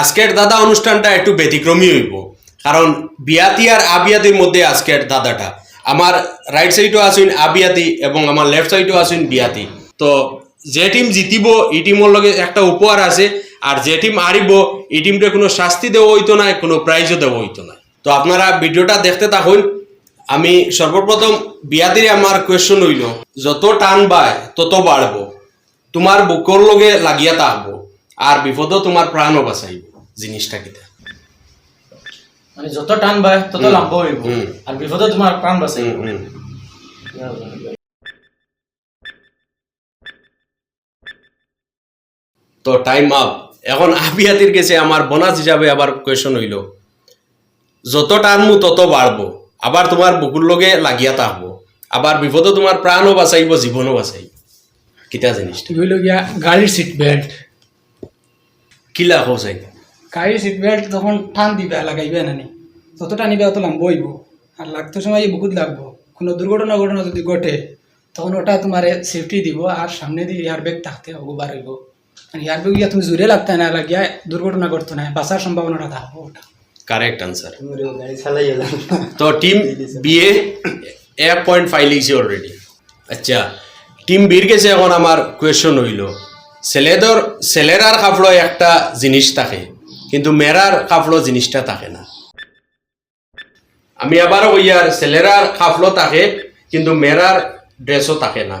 আজকের দাদা অনুষ্ঠানটা একটু ব্যতিক্রমী হইব। কারণ বিয়াতি আর আবিয়াতির মধ্যে আজকের দাদাটা। আমার রাইট সাইডও আসুন আবিয়াতি এবং আমার লেফট সাইডও আসুন বিয়াতি। তো যে টিম জিতিব, এই টিমের লগে একটা উপহার আছে। আর যে টিম হারিব, এই টিমটা কোনো শাস্তি দেওয়া হইতো না, কোনো প্রাইজও দেওয়া হইতো না। তো আপনারা ভিডিওটা দেখতে থাকুন। আমি সর্বপ্রথম বিয়াতির আমার কোয়েশ্চন হইল যত টান বায়, তত বাড়বো। তোমার বুকর লগে লাগিয়া থাকব। আর বিপদও তোমার প্রাণও বাঁচাইব। জিনিসটা কিতা? মানে যত টান বায় তত। লাভ হইব। আর বিপদে তোমার প্রাণ হুম। তো টাইম আপ এখন আবিয়াতির কাছে আমার বোনাস হিসাবে আবার কোয়েশন হইল। যত টানমু তত বাড়বো আবার তোমার বুকুর লগে লাগিয়া থাকব আবার বিপদও তোমার প্রাণও বাঁচাইব জীবনও বাঁচাইব। কিতা জিনিসটা? হইল গিয়া? গাড়ির সিট বেল্ট কিলা হোসাই গাড়ির সিট বেল্ট যখন টান দিবে লাগাইবে নানি যত টানিবে অত লাম্ব হইব। আর লাগতে সময় বহুত লাগবো। কোনো দুর্ঘটনা ঘটনা যদি ঘটে তখন ওটা তোমার সেফটি দিব আর সামনে দিয়ে এয়ার ব্যাগ থাকতে হবে বার হইব। আর এয়ার ব্যাগ গিয়া তুমি জোরে লাগতে না লাগিয়া দুর্ঘটনা ঘটতো না বাঁচার সম্ভাবনাটা থাকব ওটা। কারেক্ট আনসার তো টিম বিএ এক পয়েন্ট ফাইভ লিখছে অলরেডি আচ্ছা টিম বির গেছে এখন আমার কোয়েশন হইল। ছেলেদের ছেলেরার কাপড় একটা জিনিস থাকে। কিন্তু মেরার কাপড় জিনিসটা থাকে না। আমি আবার ওইয়ার ছেলেরার কাপড় থাকে কিন্তু মেরার ড্রেসও থাকে না।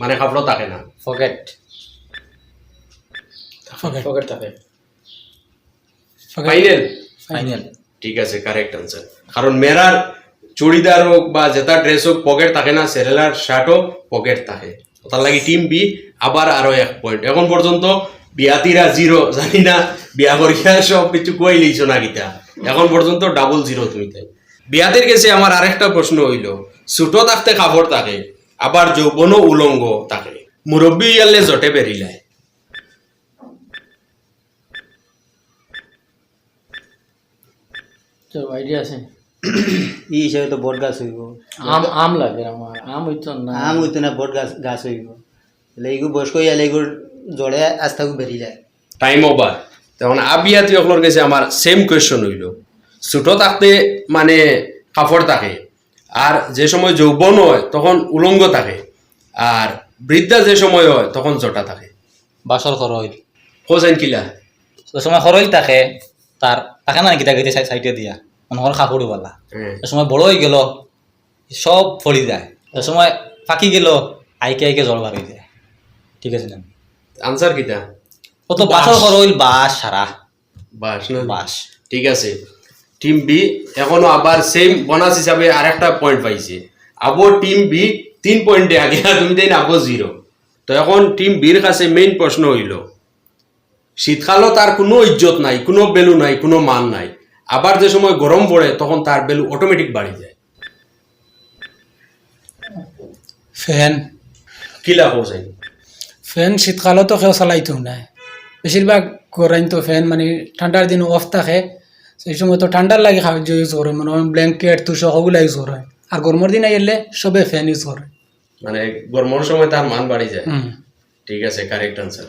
মানে কাপড় থাকে না। ফকেট ফকেট থাকে। ফাইনাল ফাইনাল ঠিক আছে কারেক্ট আনসার কারণ মেরার চুড়িদার হোক বা জেতা ড্রেস হোক পকেট থাকে না সেরেলার শার্টও পকেট থাকে। তার লাগি টিম বি আবার আরও এক পয়েন্ট এখন পর্যন্ত বিয়াতিরা জিরো জানি না বিয়া করিয়া সব কিছু কই লইছো না গীতা এখন পর্যন্ত ডাবল জিরো তুমি তাই। বিয়াতির কাছে আমার আরেকটা প্রশ্ন হইল ছুটো থাকতে কাপড় থাকে আবার যৌবনও উলঙ্গ থাকে। মুরব্বী ইয়ালে জটে বেরিলায় আইডিয়া আছে? ই হিসাবে তো বট গাছ হইব। আম আম লাগে আমার আম হইতো না। আম হইতো না বট গাছ গাছ হইব। তাহলে এইগু বয়স্ক হইয়ালে এইগুর জড়ে আস্তাকু বেরিয়ে যায়। টাইম ওভার তখন আবিয়াতি অকলোর কাছে আমার সেম কোয়েশ্চন হইল। ছোট থাকতে মানে কাপড় থাকে আর যে সময় যৌবন হয় তখন উলঙ্গ থাকে আর বৃদ্ধা যে সময় হয় তখন জটা থাকে বাসর খরইল। হোসেন কিলা? সময় খরইল থাকে তার থাকে না গীতা গীতে সাইডে দিয়া। মানুহর কাপড় বালা। সময় বড় হয়ে গেল সব ফলি যায়। এ সময় ফাঁকি গেল আইকে আইকে জল হয়ে যায়। ঠিক আছে না আনসার কিতা কত বাসর খরইল বাস সারা। বাস না? বাস। ঠিক আছে। টিম বি এখনও আবার সেম বোনাস হিসাবে আরেকটা পয়েন্ট পাইছে। আবার টিম বি তিন পয়েন্টে আগে তুমি দেন আবো জিরো তো এখন টিম বির কাছে মেইন প্রশ্ন হইল শীতকালও তার কোনো ইজ্জত নাই কোনো বেলু নাই কোনো মান নাই। আবার যে সময় গরম পড়ে তখন তার বেলু অটোমেটিক বাড়ি যায়। ফ্যান। কিলা হোসেন? ফ্যান শীতকালও তো কেউ চালাইতো না বেশিরভাগ গরাইন তো ফ্যান মানে ঠান্ডার দিন অফ থাকে। সেই সময় তো ঠান্ডার লাগে সাহায্য ইউজ করে মনে হয় ব্ল্যাঙ্কেট তুষক ওগুলা ইউজ করে আর গরমের দিনে এলে সবে ফ্যান ইউজ করে মানে গরমের সময় তার মান বাড়ি যায়। ঠিক আছে কারেক্ট আনসার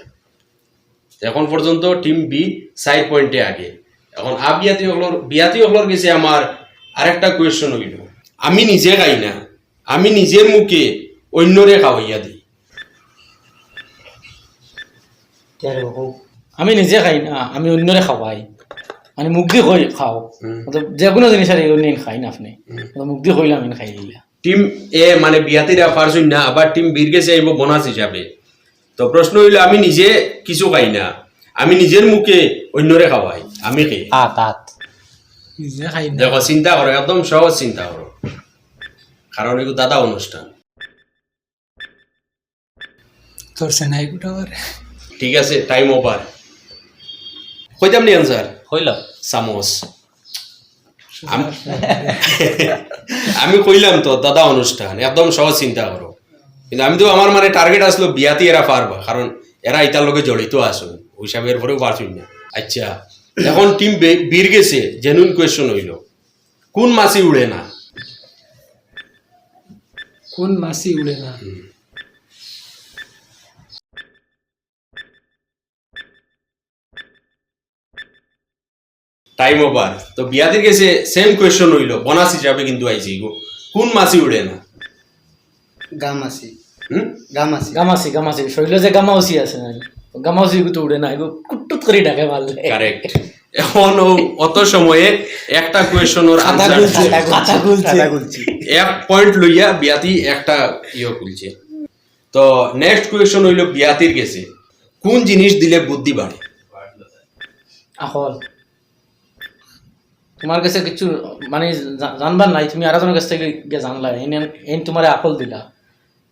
এখন পর্যন্ত টিম বি সাইড পয়েন্টে আগে। এখন আ বিয়াতি হলোর বিয়াতি হলোর গেছে আমার আরেকটা কোয়েশ্চন হইল আমি নিজে খাই না। আমি নিজের মুখে অন্যরে খাওয়াইয়া দিই আমি নিজে খাই না আমি অন্যরে খাওয়াই মানে মুখ দিয়ে খই খাও। যে কোনো জিনিস আর নিন খাই না আপনি। মুখ দিয়ে খইলাম আমি খাই দিলা। টিম এ মানে বিয়াতিরা পারছুন না আবার টিম বির গেছে আইব বোনাস হিসাবে তো প্রশ্ন হইল আমি নিজে কিছু খাই না আমি নিজের মুখে অন্যরে খাওয়াই আমি খাই। আত আত নিজে খাই না। দেখো চিন্তা করো একদম সহজ চিন্তা করো কারণ এগুলো দাদা অনুষ্ঠান। তোর সেনাই গোটা ঠিক আছে টাইম ওভার কইতাম নি আনসার? হইল চামচ আম- কইলাম তো দাদা অনুষ্ঠান একদম সহজ চিন্তা করো। কিন্তু আমি তো আমার মানে টার্গেট আসলো বিয়াতি এরা পারবা কারণ এরা ইটার লগে জড়িত আসুন ওই হিসাবে এরপরেও পারছুন না। আচ্ছা এখন টিম বীর গেছে জেনুইন কোয়েশ্চন হইল কোন মাছি উড়ে না? কোন মাসি উড়ে না? টাইম ওভার তো বিয়াতির কাছে সেম কোয়েশ্চন হইল বোনাস হিসাবে কিন্তু আইছি গো। কোন মাছি উড়ে না? গাম আছে হুম? গাম আছে গামাসি গামাসি। শৈল যে গামাউসি আছে না গামাউসি তো উড়ে না। এগুলো কুটুট করে ডাকে মারলে। কারেক্ট এখন অত সময়ে একটা কোয়েশনের ওর আনসার খুলছে খাতা খুলছে। খাতা খুলছি। এক পয়েন্ট লইয়া বিয়াতি একটা ইয়ে খুলছে। তো নেক্সট কোয়েশন হইল বিয়াতির গেছে কোন জিনিস দিলে বুদ্ধি বাড়ে? আকল তোমার কাছে কিছু মানে জানবার নাই তুমি আরেকজনের কাছ থেকে গিয়ে জানলা এনে এন তোমার আকল দিলা।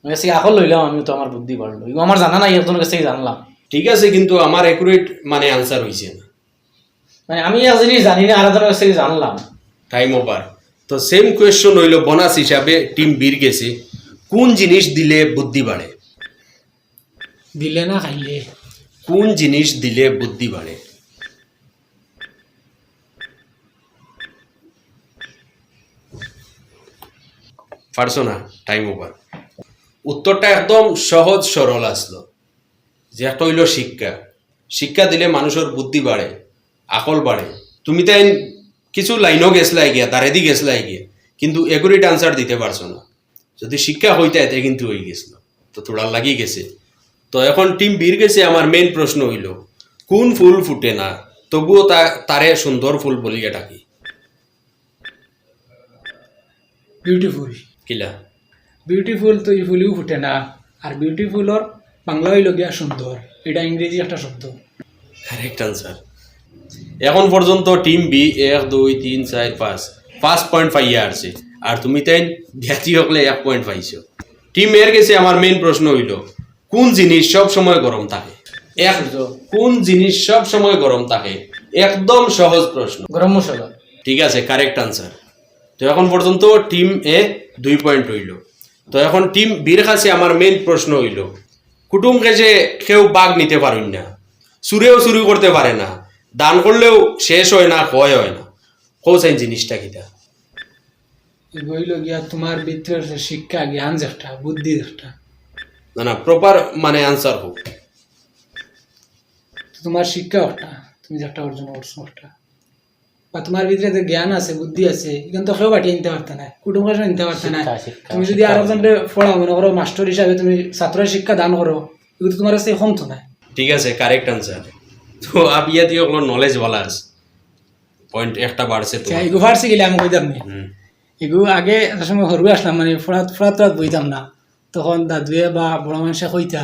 আমার কাছে আকল লইলাম আমি তো আমার বুদ্ধি বাড়লো। আমার জানা নাই একজনের কাছ থেকে জানলাম। ঠিক আছে কিন্তু আমার একুরেট মানে আনসার হইছে না। মানে আমি এক জিনিস জানি না আরেকজনের কাছ থেকে জানলাম। টাইম ওভার তো সেম কোয়েশ্চন হইল বোনাস হিসাবে টিম বীর গেছে। কোন জিনিস দিলে বুদ্ধি বাড়ে? দিলে না খাইলে। কোন জিনিস দিলে বুদ্ধি বাড়ে? পারছ না টাইম ওভার উত্তরটা একদম সহজ সরল আসলো, যে একটা হইল শিক্ষা। শিক্ষা দিলে মানুষের বুদ্ধি বাড়ে, আকল বাড়ে। তুমি তাই কিছু লাইনও গেছলাই গিয়া, তার এদিকে গেছলাই গিয়া, কিন্তু এগুরিট আনসার দিতে পারছ না। যদি শিক্ষা হইতে এতে কিন্তু হয়ে গেছিল, তো তোরা লাগি গেছে। তো এখন টিম বীর গেছে, আমার মেইন প্রশ্ন হইল, কোন ফুল ফুটে না? তবুও তা, তারে সুন্দর ফুল বলিয়া ডাকি। বিউটিফুল কিলা? বিউটিফুল তো এই ফুলিও ফুটে না। আর বিউটিফুলর বাংলা হইল গিয়া সুন্দর এটা ইংরেজি একটা শব্দ। কারেক্ট আনসার এখন পর্যন্ত টিম বি এক দুই তিন চার পাঁচ পাঁচ পয়েন্ট পাইয়া আসছে আর তুমি তাই জ্ঞাতি হকলে এক পয়েন্ট পাইছো টিম এর গেছে আমার মেইন প্রশ্ন হইল কোন জিনিস সব সময় গরম থাকে? এক কোন জিনিস সব সময় গরম থাকে? একদম সহজ প্রশ্ন। গরম মশলা। ঠিক আছে কারেক্ট আনসার তো এখন পর্যন্ত টিম এ দুই পয়েন্ট হইল। তো এখন টিম বীর কাছে আমার মেইন প্রশ্ন হইল কুটুম কাছে কেউ বাঘ নিতে পারেন না চুরেও চুরি করতে পারে না দান করলেও শেষ হয় না ক্ষয় হয় না। কোথায় জিনিসটা কিটা? হইল গিয়া তোমার ভিতরের শিক্ষা জ্ঞান যেটা বুদ্ধি যেটা। না না প্রপার মানে আনসার হোক। তোমার শিক্ষা ওটা তুমি যেটা অর্জন করছ ওটা। বা তোমার ভিতরে যে জ্ঞান আছে বুদ্ধি আছে এখান তো কেউ বাটিয়ে নিতে পারতে না কুটুম কাছে নিতে পারতে না। তুমি যদি আরও জনকে পড়াও মনে করো মাস্টার হিসাবে তুমি ছাত্রের শিক্ষা দান করো এগুলো তোমার কাছে কম তো না ঠিক আছে কারেক্ট আনসার তো আপিয়া দিয়ে ওগুলো নলেজ বলা আছে পয়েন্ট একটা বাড়ছে তো এগু ফার্সি গেলে আমি কইতাম নি? হুম। এগু আগে একটা সময় হরু আসলাম মানে ফোড়াত ফোড়াত ফোড়াত বইতাম না। তখন দাদুয়ে বা বড় মানুষে কইতা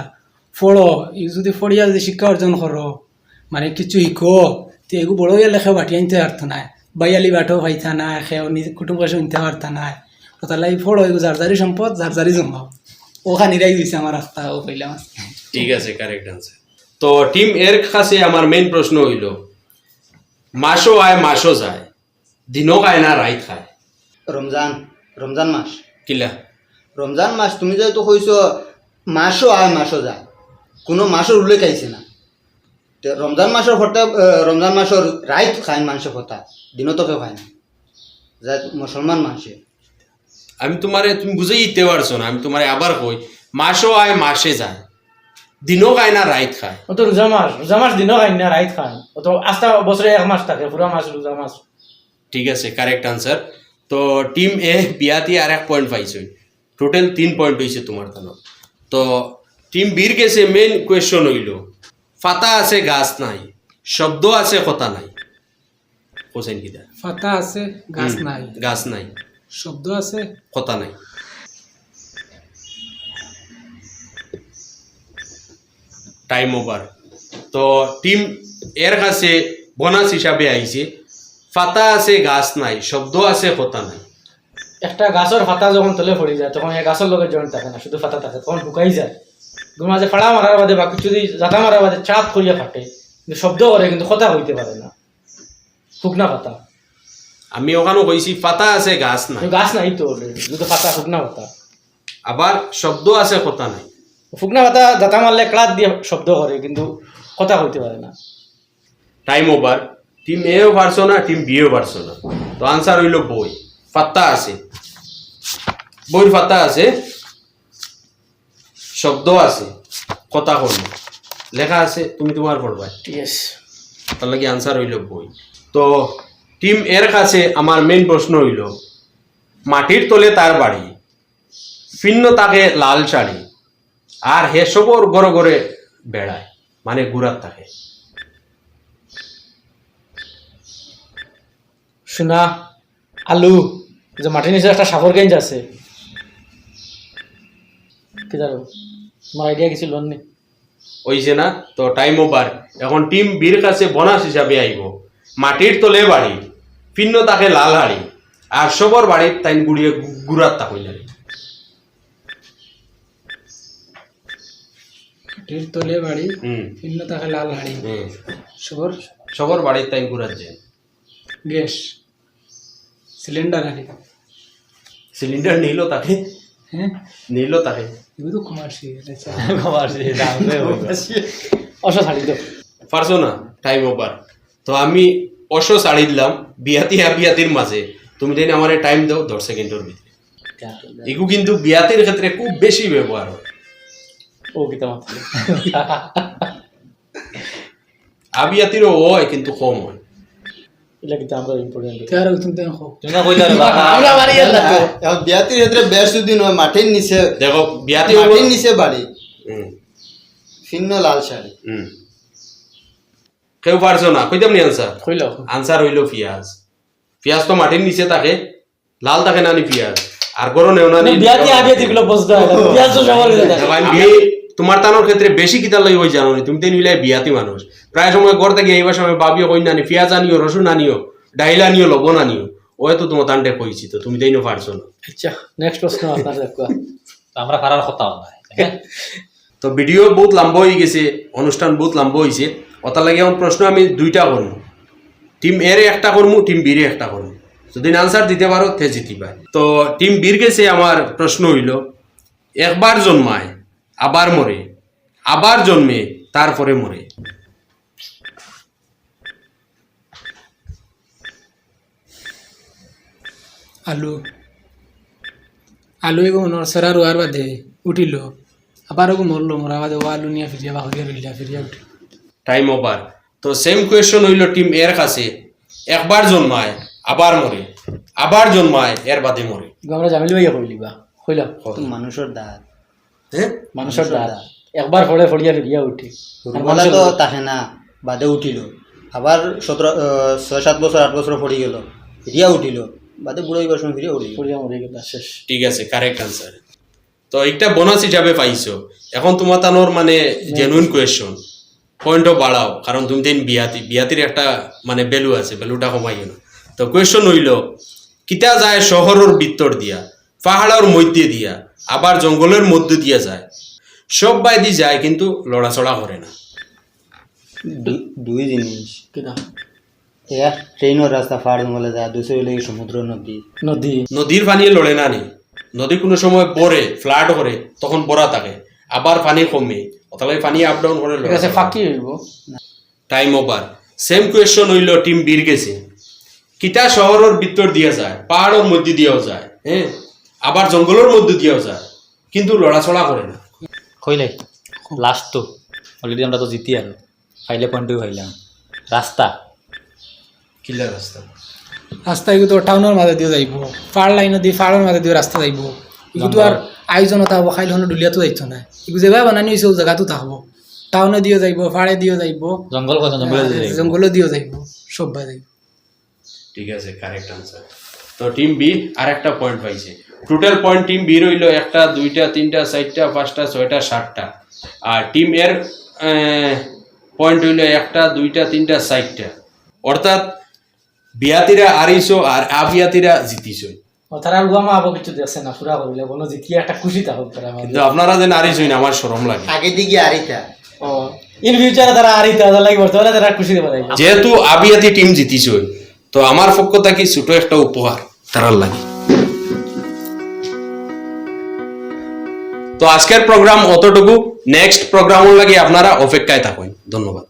ফড়ো ই যদি ফড়িয়া যদি শিক্ষা অর্জন করো মানে কিছু শিখো তো এগু বড় হইয়া লেখা বাটি আনতে পারতো না বাইয়ালি বাটো পাইতা না নিজ কুটুম কাছে নিতে পারতা না তো তাহলে এই ফড়ো এগু জারজারি সম্পদ জারজারি জমাও ওখানে নিরাই দিছে আমার রাস্তা ও কইলাম ঠিক আছে কারেক্ট আনসার তো টিম এর কাছে আমার মেইন প্রশ্ন হইল মাসও আয় মাসও যায়। দিনও খায় না রাইত খায়? রমজান রমজান মাস কিলা? রমজান মাস তুমি যেহেতু কইছো মাসও আয় মাসও যায়। কোনো মাসের উল্লেখ আইছে না? রমজান মাসের ফটা রমজান মাসের রাইত খায় মানুষের কথা দিনও তো কেউ খায় না যা মুসলমান মানুষে আমি তোমারে তুমি বুঝেই দিতে পারছ না আমি তোমারে আবার কই মাসও আয় মাসে যায়। দিনও খায় না রাইত খায় ও তো রোজা মাস রোজা মাস দিনও খাই না রাইত খায় ও তো আস্তা বছরে এক মাস থাকে পুরো মাস রোজা মাস ঠিক আছে কারেক্ট আনসার তো টিম এ বিয়াতি আর এক পয়েন্ট পাইছে। টোটাল তিন পয়েন্ট হয়েছে তোমার তানো তো টিম বীর গেছে মেইন কোয়েশ্চন হইল। ফাতা আছে গাছ নাই। শব্দ আছে কথা নাই। কোসেন কিদা ফাতা আছে গাছ নাই। গাছ নাই। শব্দ আছে। কথা নাই। টাইম ওভার তো টিম এর কাছে বোনাস হিসাবে আইছে ফাতা আছে গাছ নাই শব্দ আছে কথা নাই। একটা গাছের ফাতা যখন তলে পড়ে যায় তখন এই গাছের লগে জয়েন্ট থাকে না শুধু ফাতা থাকে তখন শুকাই যায়। মাঝে ফাড়া মারার বাদে বা কিছু যদি জাতা মারার বাদে চাপ করিয়া ফাটে কিন্তু শব্দ করে কিন্তু কথা হইতে পারে না। শুকনা পাতা। আমি ওখানে কইছি ফাতা আছে গাছ নাই। গাছ নাই তো শুধু পাতা শুকনা পাতা। আবার শব্দ আছে কথা নাই। শুকনা পাতা জাতা মারলে ক্লাত দিয়ে শব্দ করে কিন্তু কথা হইতে পারে না। টাইম ওভার টিম এও পারছ না টিম বিও পারছ না। তো আনসার হইল বই। ফাত্তা আছে। বইয়ের ফাত্তা আছে। শব্দ আছে কথা কর্ম লেখা আছে তুমি তোমার পড়বা। ঠিক আছে তার লাগে আনসার হইল বই। তো টিম এর কাছে আমার মেইন প্রশ্ন হইল মাটির তলে তার বাড়ি ফিন্ন তাকে লাল শাড়ি আর হে সবর গড়ে গড়ে বেড়ায় মানে গুড়ার থাকে সোনা আলু যে মাটির নিচে একটা সাপর গেঞ্জ আছে। কি জানো? তোমার আইডিয়া কিছু লোন নেই। হইছে না? তো টাইম ওভার এখন টিম বীর কাছে বোনাস হিসাবে আইব। মাটির তলে বাড়ি ফিন্ন তাকে লাল হাড়ি। আর সবর বাড়ির তাই গুড়িয়ে গুড়ার তা হইল। মাটির তলে বাড়ি হুম। তাকে লাল হাড়ি। সবর? সবর বাড়ির তাই গুড়ার যে। গ্যাস। সিলিন্ডার হাড়ি। সিলিন্ডার নিল তাকে। হ্যাঁ? নিল তাকে। অস ছাড়ি তো পারছ না টাইম ওভার তো আমি অশ দিলাম বিয়াতি হ্যাঁ বিয়াতির মাঝে তুমি যদি আমার টাইম দাও দশ সেকেন্ডের ভিতরে এগু কিন্তু বিয়াতির ক্ষেত্রে খুব বেশি ব্যবহার হয় ও কিতা আবিয়াতিরও হয় কিন্তু কম হয় এগুলা কিন্তু আমরা ইম্পর্টেন্ট তার তুমি হোক তুমি না কইলা রে বাবা আমরা বাড়ি গেলাম তো এখন বিয়াতির ক্ষেত্রে বেশ যদি নয় মাটির নিচে দেখো বিয়াতি মাটির নিচে বাড়ি হুম ভিন্ন লাল শাড়ি হুম কেউ পারছ না কইতাম নি আনসার কইল আনসার হইল পিঁয়াজ পিঁয়াজ তো মাটির নিচে থাকে লাল থাকে না নি পিঁয়াজ আর গরম নেও না নি বিয়াতি আবিয়াতি গুলো বসতে হয় বিয়াজ তো সবার তোমার তানোর ক্ষেত্রে বেশি কিতার লাগি হয়ে জানো তুমি তো নিলে বিয়াতি মানুষ। প্রায় সময় ঘর থেকে এইবার সময় বাবিও কই নানি পেঁয়াজ আনিও রসুন আনিও ডাইল আনিও লবণ আনিও। ওই তো তোমার তানটে কইছি তো তুমি তাই পারছ না। আচ্ছা নেক্সট প্রশ্ন আপনার আমরা পারার কথা হ্যাঁ? তো ভিডিও বহুত লম্বা হয়ে গেছে অনুষ্ঠান বহুত লম্বা হয়েছে ওটার লাগে এখন প্রশ্ন আমি দুইটা করব। টিম এর একটা করব টিম বিরে একটা করব যদি আনসার দিতে পারো তে জিতিবা। তো টিম বীর গেছে আমার প্রশ্ন হইল একবার জন্মায় আবার মরে আবার জন্মে তারপরে মরে। আলু আলু এগো নরসরা রোয়ার বাদে উঠিল। আবার ওগো মরলো মরা বাদে ও আলু নিয়ে ফিরিয়া বাহরিয়া রইলা ফিরিয়া উঠি টাইম ওভার তো সেম কোয়েশন হইল টিম এর কাছে। একবার জন্মায় আবার মরে আবার জন্মায় এর বাদে মরে আমরা জামিল ভাইয়া কইলিবা কইলা তো মানুষের দাঁত। মানুষের দাঁত। একবার ফড়ে ফড়িয়া ফিরিয়া উঠি। দুর্বলা তো তাহে না বাদে উঠিল। আবার সতেরো ছয় সাত বছর আট বছর পড়ে গেল। ফিরিয়া উঠিল। বাদে বুড়ো হইবার সময় ফিরিয়া উঠিল। ফড়িয়া মরে গেল শেষ। ঠিক আছে কারেক্ট আনসার তো একটা বোনাস হিসাবে পাইছো। এখন তোমার তানোর মানে জেনুইন কোয়েশন পয়েন্টও বাড়াও কারণ তুমি দিন বিয়াতি বিয়াতির একটা মানে ভ্যালু আছে ভ্যালুটা কমাই না তো কোয়েশন হইল কিতা যায় শহরের ভিতর দিয়া পাহাড়ের মধ্যে দিয়া আবার জঙ্গলের মধ্যে দিয়া যায়। সব বাইদি যায় কিন্তু লড়াচড়া করে না। দুই জিনিস। কিনা? এক ট্রেনের রাস্তা জঙ্গলে যায় দুসরে সমুদ্র নদী। নদী। নদীর পানি লড়ে না নি। নদী কোনো সময় পরে ফ্লাড করে তখন বড়া থাকে। আবার পানি কমে। অতলাই পানি আপ ডাউন করে ঠিক আছে ফাঁকি হইব। টাইম ওভার সেম কোয়েশন হইল টিম বীর গেছে। কিতা শহরের ভিতর দিয়ে যায় পাহাড়ের মধ্যে দিয়েও যায় হ্যাঁ? আবার জঙ্গলের মধ্যে দিয়েও যায় কিন্তু লড়াচড়া করে না। কইলে লাস্ট তো অলরেডি আমরা তো জিতি আর ফাইলে পয়েন্টও পাইলাম রাস্তা? কিলা রাস্তা? রাস্তা এগুলো টাউনের মাঝে দিয়ে যাইব। ফার লাইনে দিয়ে ফাড়ের মাঝে দিয়ে রাস্তা যাইব। এগুলো আর আয়োজনতা হব খাইল হলে ডুলিয়াতো যাইতো না। এগুলো যেভাবে বানানি হয়েছে ও জায়গাতো থাকব টাউনে দিয়ে যাইব ফাড়ে দিয়ে যাইব। জঙ্গল কথা জঙ্গলে দিয়ে যাইব। সব যাইব ঠিক আছে কারেক্ট আনসার তো টিম বি আর একটা পয়েন্ট পাইছে। টোটাল পয়েন্ট টিম বি রইল একটা দুইটা তিনটা চারটা পাঁচটা ছয়টা সাতটা। আর টিম এর পয়েন্ট হইল একটা দুইটা তিনটা চারটা। অর্থাৎ বিয়াতিরা আড়াইশো আর আবিয়াতিরা জিতিছো। ও তারা গুয়ামা আবো কিছু দেখছে না পুরা করিলে কোনো জিতিয়া একটা খুশি থাকুক তারা কিন্তু আপনারা যে আড়াইশোই না আমার সরম লাগে। আগে দিকে ও ইন ফিউচারে তারা লাগে বর্তমানে তারা খুশি দেবে যেহেতু আবিয়াতি টিম জিতিছই তো আমার পক্ষ থেকে ছোট একটা উপহার তারার লাগে। তো আজকের প্রোগ্রাম অতটুকু। নেক্সট প্রোগ্রাম লাগে আপনারা অপেক্ষায় থাকুন। ধন্যবাদ।